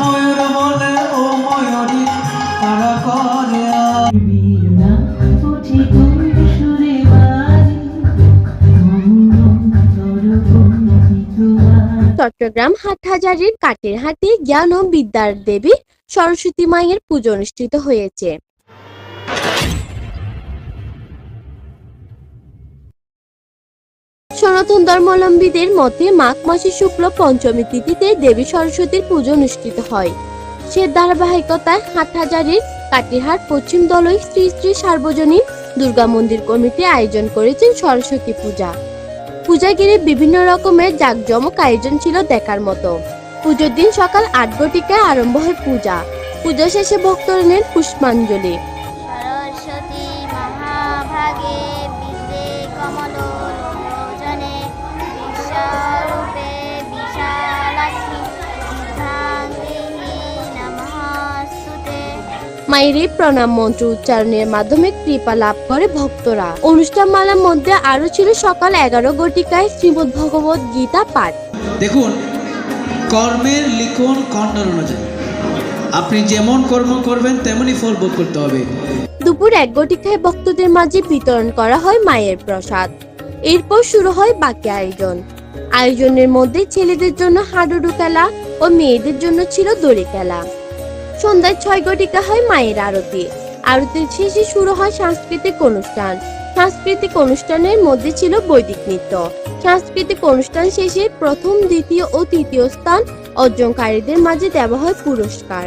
ময়ূর বলে ও তারা চট্টগ্রাম কাটের হাটে জ্ঞান ও বিদ্যার দেবী সরস্বতী মায়ের পুজো অনুষ্ঠিত হয়েছে। সনাতন ধর্মাবলম্বীদের মতে মাঘ মাসের শুক্ল পঞ্চমী তিথিতে দেবী সরস্বতীর পুজো অনুষ্ঠিত হয়। সে ধারাবাহিকতায় হাটহাজারীর কাটিহাট পশ্চিম দলই শ্রী শ্রী সার্বজনীন দুর্গা মন্দির কমিটি আয়োজন করেছেন সরস্বতী পূজা। পূজা ঘিরে বিভিন্ন রকমের জাঁকজমক আয়োজন ছিল দেখার মতো। পুজোর দিন সকাল আট ঘটিকায় আরম্ভ হয় পূজা। পূজা শেষে ভক্তরা নেন পুষ্পাঞ্জলি। মায়ের এই প্রণাম মন্ত্র উচ্চারণের মাধ্যমে কৃপা লাভ করে ভক্তরা। অনুষ্ঠান মালার মধ্যে আরও ছিল সকাল এগারো ঘটিকায় শ্রীমদ ভগবত গীতা পাঠ। দেখুন কর্মের লিখন কর্ণর অনুযায়ী। আপনি যেমন কর্ম করবেন তেমনই ফল ভোগ করতে হবে। দুপুর এক ঘটিকায় ভক্তদের মাঝে বিতরণ করা হয় মায়ের প্রসাদ। এরপর শুরু হয় বাকি আয়োজন। আয়োজনের মধ্যে ছেলেদের জন্য হাডুডু খেলা ও মেয়েদের জন্য ছিল দড়ি খেলা। সন্ধ্যায় ছয় ঘটিকা হয় মায়ের আরতি। আরতির শেষে শুরু হয় সাংস্কৃতিক অনুষ্ঠান। সাংস্কৃতিক অনুষ্ঠানের মধ্যে ছিল বৈদিক নৃত্য। সাংস্কৃতিক অনুষ্ঠান শেষে প্রথম, দ্বিতীয় ও তৃতীয় স্থান অর্জনকারীদের মাঝে দেওয়া হয় পুরস্কার।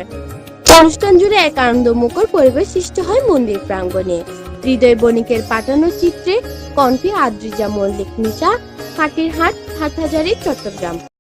অনুষ্ঠান জুড়ে এক আনন্দমুখর পরিবেশ সৃষ্টি হয় মন্দির প্রাঙ্গণে। হৃদয় বণিকের পাঠানো চিত্রে কণ্ঠে আদ্রিজা মল্লিক নিশা হাটির হাট হাটহাজারি, চট্টগ্রাম।